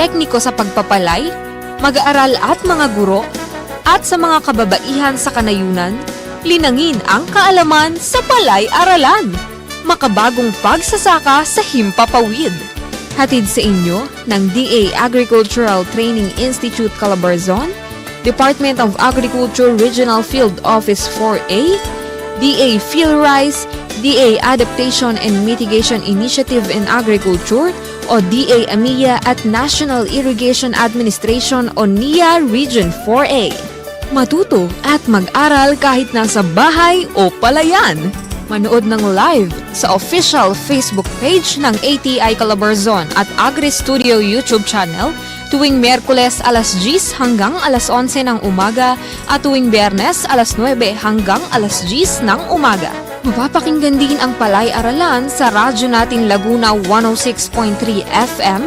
tekniko sa pagpapalay, mag-aaral at mga guro, at sa mga kababaihan sa kanayunan, linangin ang kaalaman sa palay-aralan. Makabagong pagsasaka sa Himpapawid. Hatid sa inyo ng DA Agricultural Training Institute Calabarzon, Department of Agriculture Regional Field Office 4A, DA PhilRice, DA Adaptation and Mitigation Initiative in Agriculture o DA AMIA at National Irrigation Administration o NIA Region 4A. Matuto at mag-aral kahit nasa bahay o palayan. Manood ng live sa official Facebook page ng ATI Calabarzon at Agri Studio YouTube channel tuwing Merkules alas 10 hanggang alas 11 ng umaga at tuwing Biyernes alas 9 hanggang alas 10 ng umaga. Mapapakinggan din ang Palay-Aralan sa radyo nating Laguna 106.3 FM,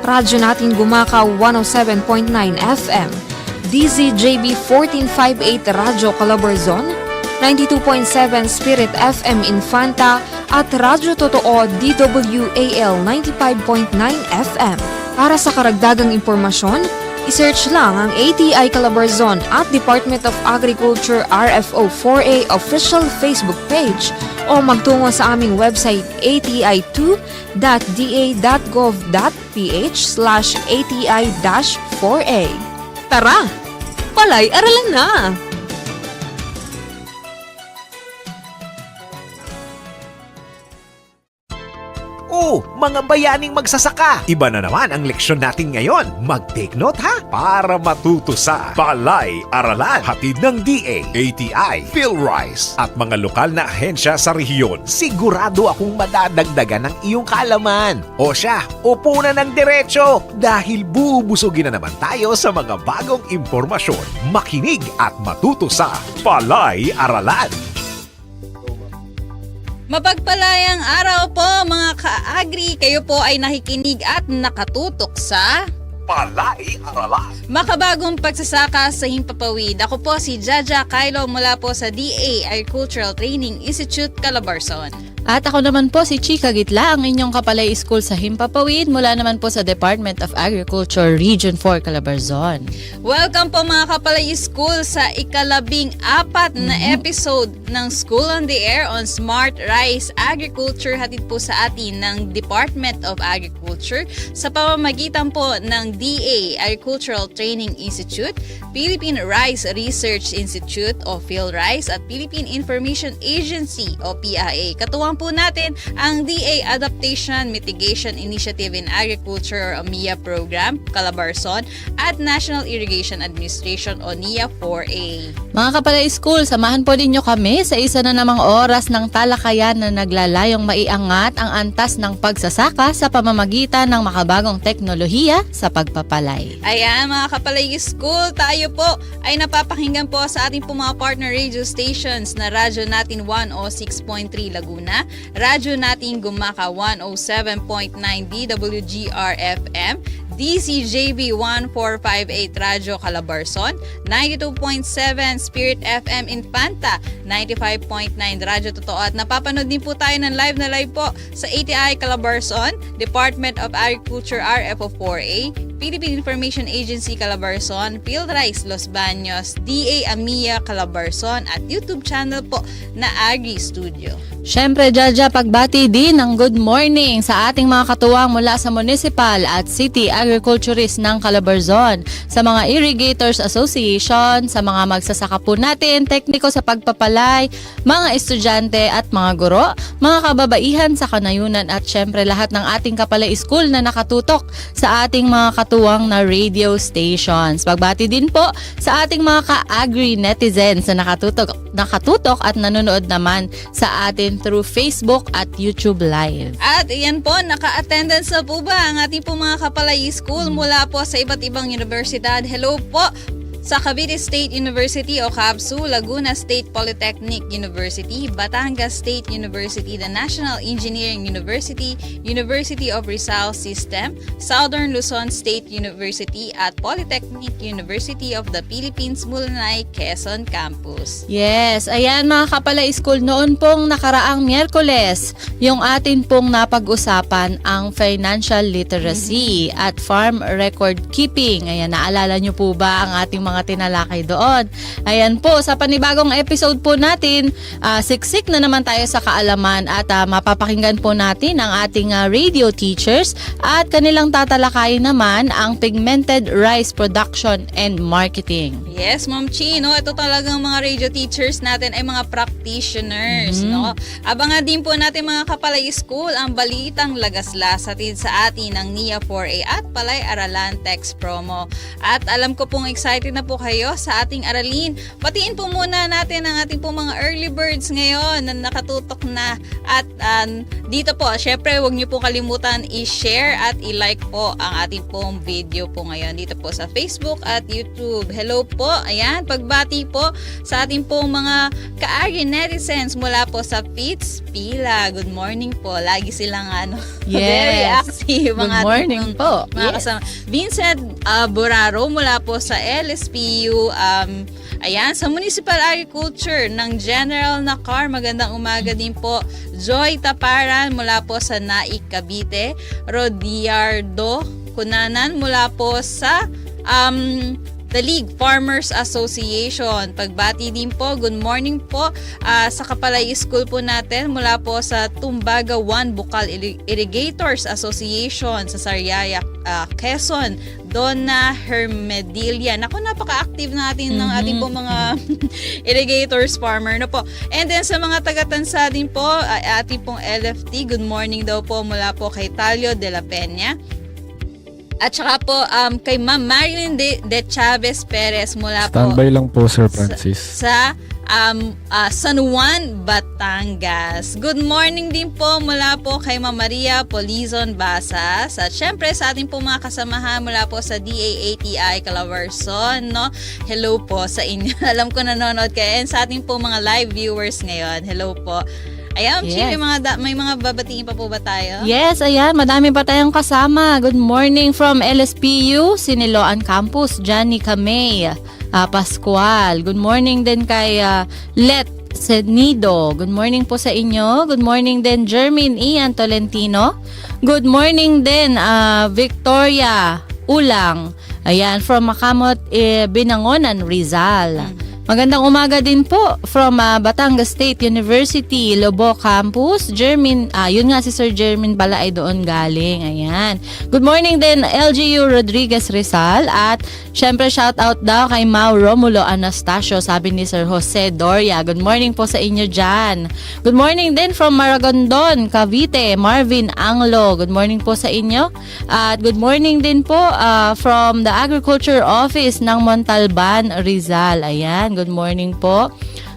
radyo nating Gumaka 107.9 FM, DZJB 1458 Radyo Calabarzon, 92.7 Spirit FM Infanta at Radyo Totoo DWAL 95.9 FM. Para sa karagdagang impormasyon, isearch lang ang ATI Calabarzon at Department of Agriculture RFO 4A official Facebook page o magtungo sa aming website ati2.da.gov.ph slash ati-4A. Tara! Palay-aralan na! Mga bayaning magsasaka! Iba na naman ang leksyon natin ngayon. Mag-take note ha! Para matuto sa Balay Aralan. Hatid ng DA, ATI, PhilRice at mga lokal na ahensya sa rehiyon. Sigurado akong madadagdagan ng iyong kaalaman. O siya, upo na ng diretsyo dahil bubusugin na naman tayo sa mga bagong impormasyon. Makinig at matuto sa Balay Aralan. Mapagpalayang araw po mga ka-agri. Kayo po ay nakikinig at nakatutok sa Balay Aralan. makabagong pagsasaka sa Himpapawid. Ako po si Jaja Kylo mula po sa DA Agricultural Training Institute, Calabarzon. At ako naman po si Chika Gitla, ang inyong kapalay school sa Himpapawid mula naman po sa Department of Agriculture Region 4 Calabarzon. Welcome po mga kapalay school sa ikalabing apat na episode ng School on the Air on Smart Rice Agriculture hatid po sa atin ng Department of Agriculture sa pamamagitan po ng DA Agricultural Training Institute, Philippine Rice Research Institute o PhilRice at Philippine Information Agency o PIA. Katuwang po natin ang DA Adaptation Mitigation Initiative in Agriculture o MIA program, Calabarzon at National Irrigation Administration o NIA 4A. Mga kapalay school, samahan po ninyo kami sa isa na namang oras ng talakayan na naglalayong maiangat ang antas ng pagsasaka sa pamamagitan ng makabagong teknolohiya sa pagpapalay. Ayan mga kapalay school, tayo po ay napapakinggan po sa ating po mga partner radio stations na radyo natin 106.3 Laguna, radyo natin Gumaka 107.9 DWGR FM, DCJB 1458 Radyo Calabarzon, 92.7 Spirit FM Infanta, 95.9 Radyo Totoo at napapanood din po tayo ng live na live po sa ATI Calabarzon, Department of Agriculture RFO 4A, Philippine Information Agency Calabarzon, PhilRice Los Baños, DA AMIA Calabarzon at YouTube channel po na Agri Studio. Siyempre, Jaja, pagbati din ng good morning sa ating mga katuwang mula sa Municipal at City Agriculturist ng Calabarzon, sa mga Irrigators Association, sa mga magsasaka po natin, tekniko sa pagpapalay, mga estudyante at mga guro, mga kababaihan sa kanayunan at siyempre lahat ng ating kapalay school na nakatutok sa ating mga katuwang na radio stations. Pagbati din po sa ating mga ka-agri netizens na nakatutok, nakatutok at nanonood naman sa atin through Facebook at YouTube Live. At iyan po, naka-attendance na po ba ang ating po mga kapalay school mula po sa iba't ibang universidad. Hello po sa Cavite State University o CABSU, Laguna State Polytechnic University, Batangas State University, the National Engineering University, University of Rizal System, Southern Luzon State University at Polytechnic University of the Philippines, Mulanay, Quezon Campus. Yes, ayan mga kapala school noon pong nakaraang Miyerkules, yung atin pong napag-usapan ang financial literacy at farm record keeping. Ayan, naalala nyo po ba ang ating mga tinalakay doon? Ayan po, sa panibagong episode po natin, ah, siksik na naman tayo sa kaalaman at ah, mapapakinggan po natin ang ating ah, radio teachers at kanilang tatalakayin naman ang pigmented rice production and marketing. Yes, Ma'am Chi, no? Ito talagang mga radio teachers natin ay mga practitioners, no? Abangan din po natin mga kapalay school ang balitang lagaslas hatid sa atin ng NIA 4A at Palay Aralan Text Promo. At alam ko pong excited na po kayo sa ating aralin. Batiin po muna natin ang ating po mga early birds ngayon na nakatutok na. At um, dito po, syempre huwag niyo po kalimutan i-share at i-like po ang ating pong video po ngayon dito po sa Facebook at YouTube. Hello po, ayan, pagbati po sa ating pong mga kaari netizens mula po sa Fitz Pila. Good morning po. Lagi silang ano, Yes. very active. Good ang ating morning pong po. Mga Yes. kasama. Vincent uh, Boraro mula po sa LSPU. Um, ayan, sa Municipal Agriculture ng General Nakar. Magandang umaga din po. Joy Taparan mula po sa Naik, Cavite. Rodiardo Kunanan mula po sa um, The League Farmers Association. Pagbati din po, good morning po ah, sa Kapalay School po natin mula po sa Tumbaga 1 Bukal Irri- Irrigators Association sa Sariaya, ah, Quezon. Donna Hermedilia. Naku, napaka-active natin ng ating po mga irrigators farmer. No po. And then sa mga taga-tansa din po, ah, ating pong LFT, good morning daw po mula po kay Talio de la Peña. At saka po um, kay Ma'am Marilyn de, de Chavez Perez mula po Standby lang po, Sir Francis. sa um, ah, San Juan, Batangas. Good morning din po mula po kay Ma'am Maria Polizon Basas. At syempre sa ating po mga kasamahan mula po sa DAATI Calabarzon. No? Hello po sa inyo. Alam ko nanonood kayo. And sa ating po mga live viewers ngayon. Hello po. Ayan, Yes. Chi, may mga, da- may mga babatingin pa po ba tayo? Yes, ayan, madami pa tayong kasama. Good morning from LSPU, Siniloan Campus, Johnny Kamay, ah, Pascual. Good morning din kay ah, Let Senido. Good morning po sa inyo. Good morning din Jermin Ian Tolentino. Good morning din ah, Victoria Ulang. Ayan, from Makamot, eh, Binangonan, Rizal. Magandang umaga din po from ah, Batangas State University, Lobo Campus. Jermin, ah, yun nga si Sir Jermin pala ay doon galing. Ayan. Good morning din LGU Rodriguez Rizal at syempre shout out daw kay Mau Romulo Anastasio, sabi ni Sir Jose Doria. Good morning po sa inyo dyan. Good morning din from Maragondon, Cavite, Marvin Anglo. Good morning po sa inyo. At good morning din po ah, from the Agriculture Office ng Montalban, Rizal. Ayan, good morning po.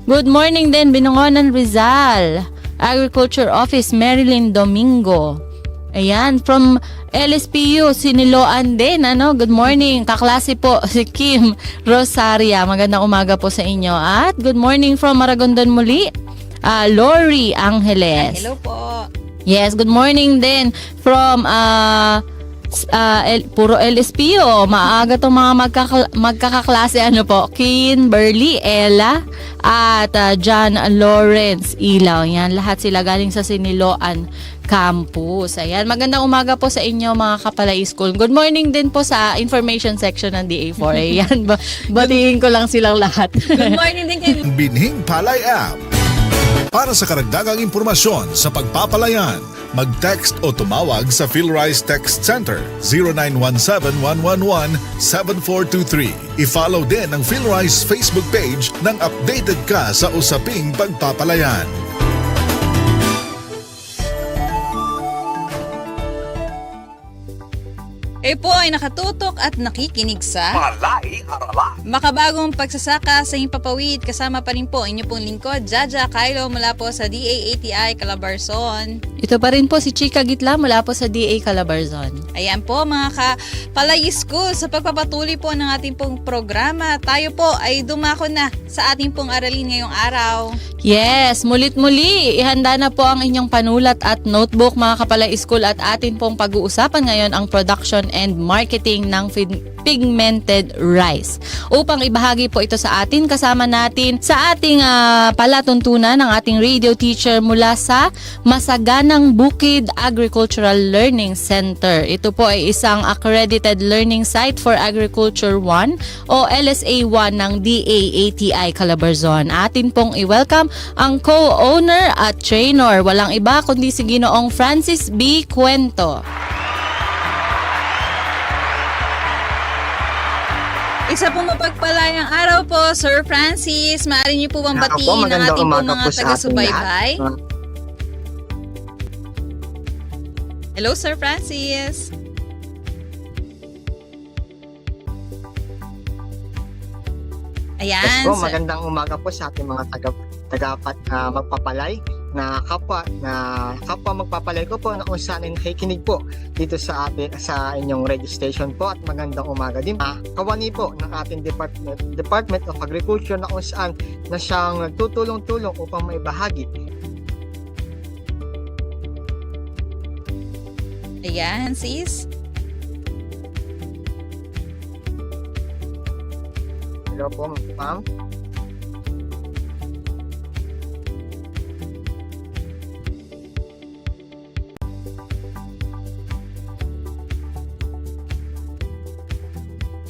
Good morning din, Binangonan Rizal. Agriculture Office, Marilyn Domingo. Ayan, from LSPU, Siniloan din. Ano? Good morning. Kaklase po si Kim Rosaria. Magandang umaga po sa inyo. At good morning from Maragondon muli, ah, Lori Angeles. Hello po. Yes, good morning din from uh, uh, L- puro LSPO. Maaga tong mga magkakla- magkakaklase ano po, Kimberly, Ella, at uh, John Lawrence Ilaw. Yan, lahat sila galing sa Siniloan Campus. Ayan, magandang umaga po sa inyo mga kapalay school. Good morning din po sa information section ng DA4A. Yan, ba- batiin ko lang silang lahat. Good morning din kay Binhing Palay App. Para sa karagdagang impormasyon sa pagpapalayan, mag-text o tumawag sa PhilRise Text Center 0917-111-7423. I-follow din ang PhilRise Facebook page nang updated ka sa usaping pagpapalayan. Kayo po ay nakatutok at nakikinig sa Palay Aralan. makabagong pagsasaka sa Himpapawid. Kasama pa rin po inyo pong lingkod, Jaja Kylo mula po sa DAATI Calabarzon. Ito pa rin po si Chika Gitla mula po sa DA Calabarzon. Ayan po mga kapalay school, sa pagpapatuloy po ng ating pong programa, tayo po ay dumako na sa ating pong aralin ngayong araw. Yes, mulit muli, ihanda na po ang inyong panulat at notebook mga kapalay school at atin pong pag-uusapan ngayon ang production and marketing ng pigmented rice. Upang ibahagi po ito sa atin, kasama natin sa ating ah, palatuntunan ng ating radio teacher mula sa Masaganang Bukid Agricultural Learning Center. Ito po ay isang accredited learning site for Agriculture 1 o LSA 1 ng DAATI Calabarzon. Atin pong i-welcome ang co-owner at trainer. Walang iba kundi si Ginoong Francis B. Cuento. Isa pong mapagpalayang araw po, Sir Francis. Maaari niyo po bang batiin ang ating mga po ating taga-subaybay? Hello, Sir Francis. Ayan. Yes po, sir. magandang umaga po sa ating mga taga tagapat ah, magpapalay na kapwa na kapwa magpapalay ko po na kung saan ay nakikinig po dito sa atin sa inyong radio station po at magandang umaga din ah, kawani po ng ating department Department of Agriculture na kung saan na siyang nagtutulong-tulong upang maibahagi Ayan, sis. Hello po, ma'am.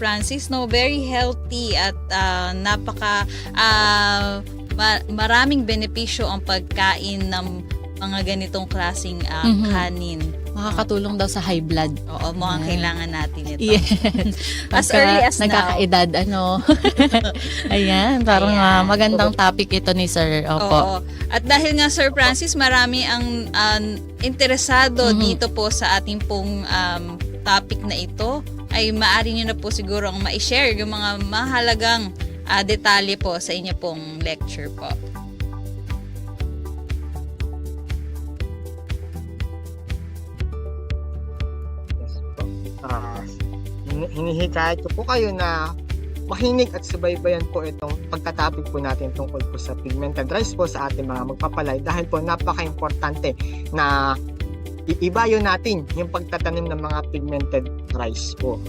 Francis, no, very healthy at ah, napaka ma- maraming benepisyo ang pagkain ng mga ganitong klasing ah, Mhm. kanin. Makakatulong daw sa high blood. Oo, mukhang Ayan. kailangan natin ito. Yes. As Pagka early as now. Nagkakaedad, ano. Ayan, parang Ayan. magandang topic ito ni Sir. Opo. Oo. At dahil nga Sir Francis, marami ang ang interesado Mhm. dito po sa ating pong um, topic na ito, ay maaari nyo na po siguro ang ma-share yung mga mahalagang ah, detalye po sa inyo pong lecture po. Yes po. Hin- hinihikayat ko po kayo na mahinig at subaybayan po itong pagtatapik po natin tungkol po sa pigmented rice po sa ating mga magpapalay dahil po napaka-importante na iibayo natin yung pagtatanim ng mga pigmented rice po.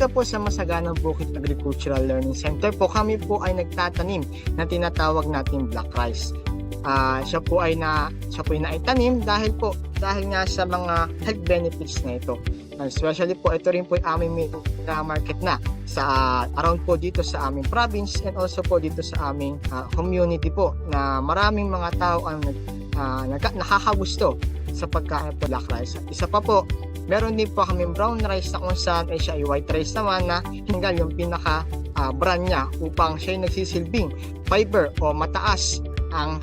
Dito po sa Masaganang Bukid Agricultural Learning Center po, kami po ay nagtatanim na tinatawag nating black rice. Ah, siya po ay na siya po ay naitanim dahil po dahil nga sa mga health benefits na ito. Ah, especially po ito rin po ay aming may na market na sa ah, around po dito sa aming province and also po dito sa aming ah, community po na maraming mga tao ang nag, ah, nagka- nakakagusto sa pagkain po black rice. Isa pa po, meron din po kami brown rice na kung saan ay siya ay white rice naman na hinggal yung pinaka ah, brand niya upang siya ay nagsisilbing fiber o mataas ang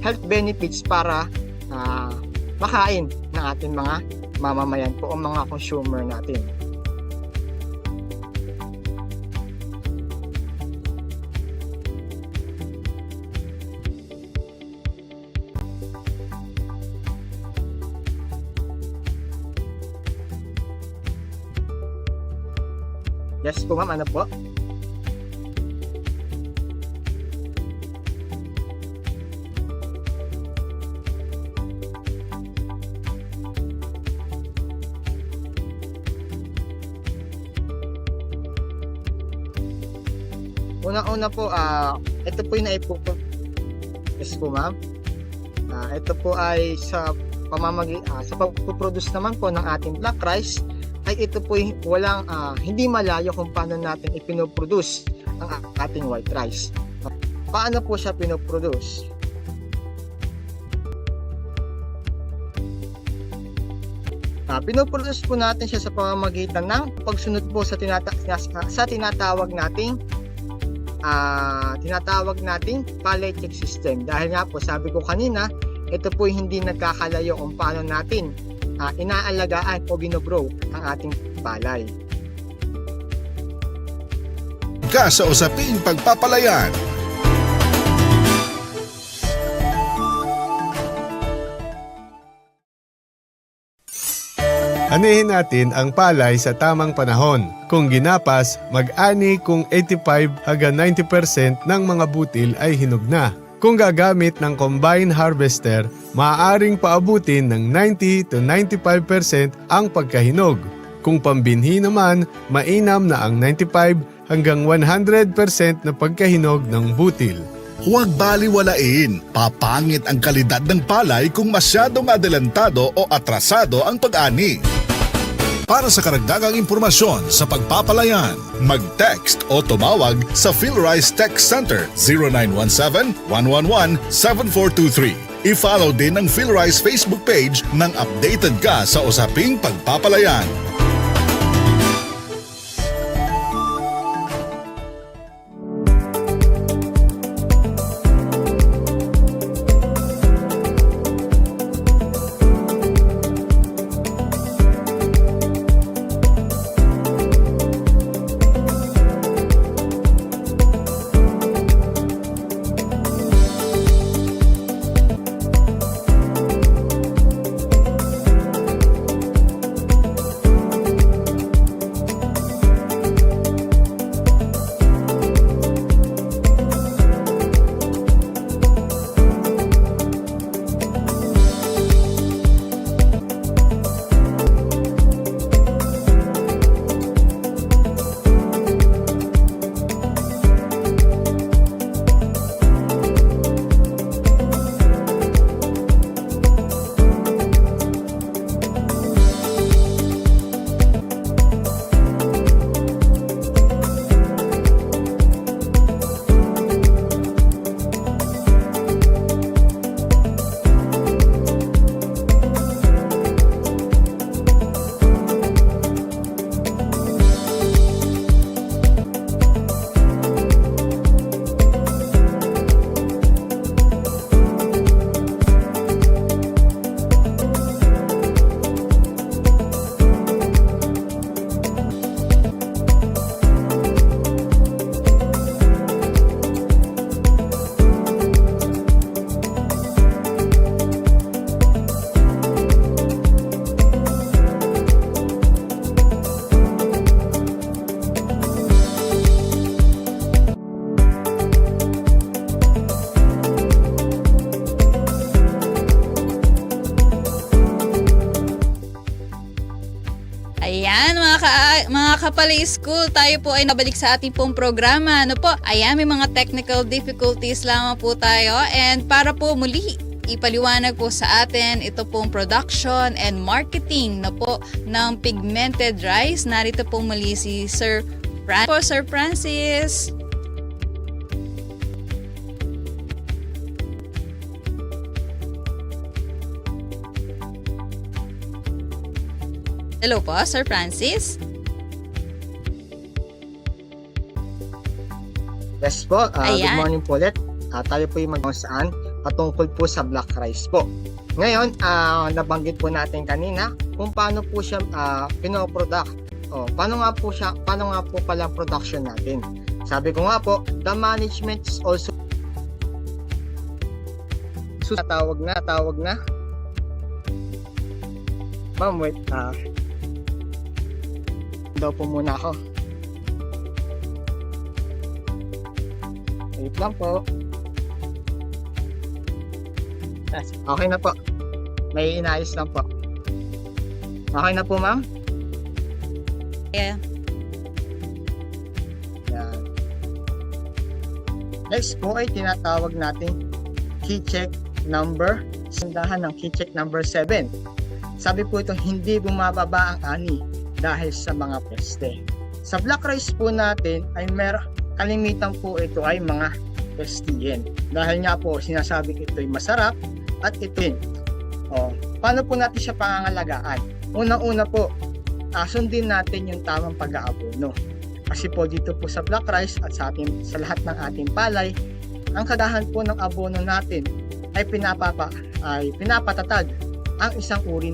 health benefits para ah, makain ng ating mga mamamayan po o mga consumer natin. Yes po ma'am, ano po? Una-una po, ah ito po yung naipupo. Yes po ma'am. Ah, ito po ay sa pamamagi ah, sa pagpo-produce naman po ng ating black rice ay ito po yung walang ah, hindi malayo kung paano natin ipinoproduce ang ating white rice. Paano po siya pinoproduce? Ah, pinoproduce po natin siya sa pamamagitan ng pagsunod po sa tinata sa tinatawag nating ah tinatawag nating pallet check system dahil nga po sabi ko kanina ito po hindi nagkakalayo kung paano natin ah, inaalagaan o ginogrow ang ating palay. Ka sa usaping pagpapalayan. Anihin natin ang palay sa tamang panahon. Kung ginapas, mag-ani kung 85 hanggang 90% ng mga butil ay hinog na. Kung gagamit ng combine harvester, maaaring paabutin ng 90 to 95% ang pagkahinog. Kung pambinhi naman, mainam na ang 95 hanggang 100% na pagkahinog ng butil. Huwag baliwalain. Papangit ang kalidad ng palay kung masyadong adelantado o atrasado ang pag-ani. Para sa karagdagang impormasyon sa pagpapalayan, mag-text o tumawag sa PhilRice Tech Center 0917-111-7423. I-follow din ang PhilRice Facebook page ng updated ka sa usaping pagpapalayan. Mga kapalay school, tayo po ay nabalik sa ating pong programa. Ano po? Ayan, may mga technical difficulties lamang po tayo. And para po muli, ipaliwanag po sa atin ito pong production and marketing na po ng pigmented rice. Narito po muli si Sir Fran po, Sir Francis. Hello po, Sir Francis. Yes po, ah, good morning po ulit. Ah, tayo po yung mag saan patungkol po sa black rice po. Ngayon, ah, nabanggit po natin kanina kung paano po siya uh, pinoproduct. O, paano nga po siya, paano nga po pala production natin. Sabi ko nga po, the management is also So, tawag na, tawag na. Ma'am, wait. Ah, daw po muna ako. Wait lang po. Okay na po. May inayos lang po. Okay na po, ma'am? Yeah. Yan. Next po ay tinatawag natin key check number. Sandahan ng key check number 7. Sabi po ito, hindi bumababa ang ani dahil sa mga peste. Sa black rice po natin ay mer kalimitan po ito ay mga pestigen. Dahil nga po sinasabing ito ay masarap at ito yun. O, paano po natin siya pangangalagaan? Unang-una po, ah, sundin natin yung tamang pag-aabono. Kasi po dito po sa black rice at sa, ating, sa lahat ng ating palay, ang kadahan po ng abono natin ay pinapapa ay pinapatatag ang isang uri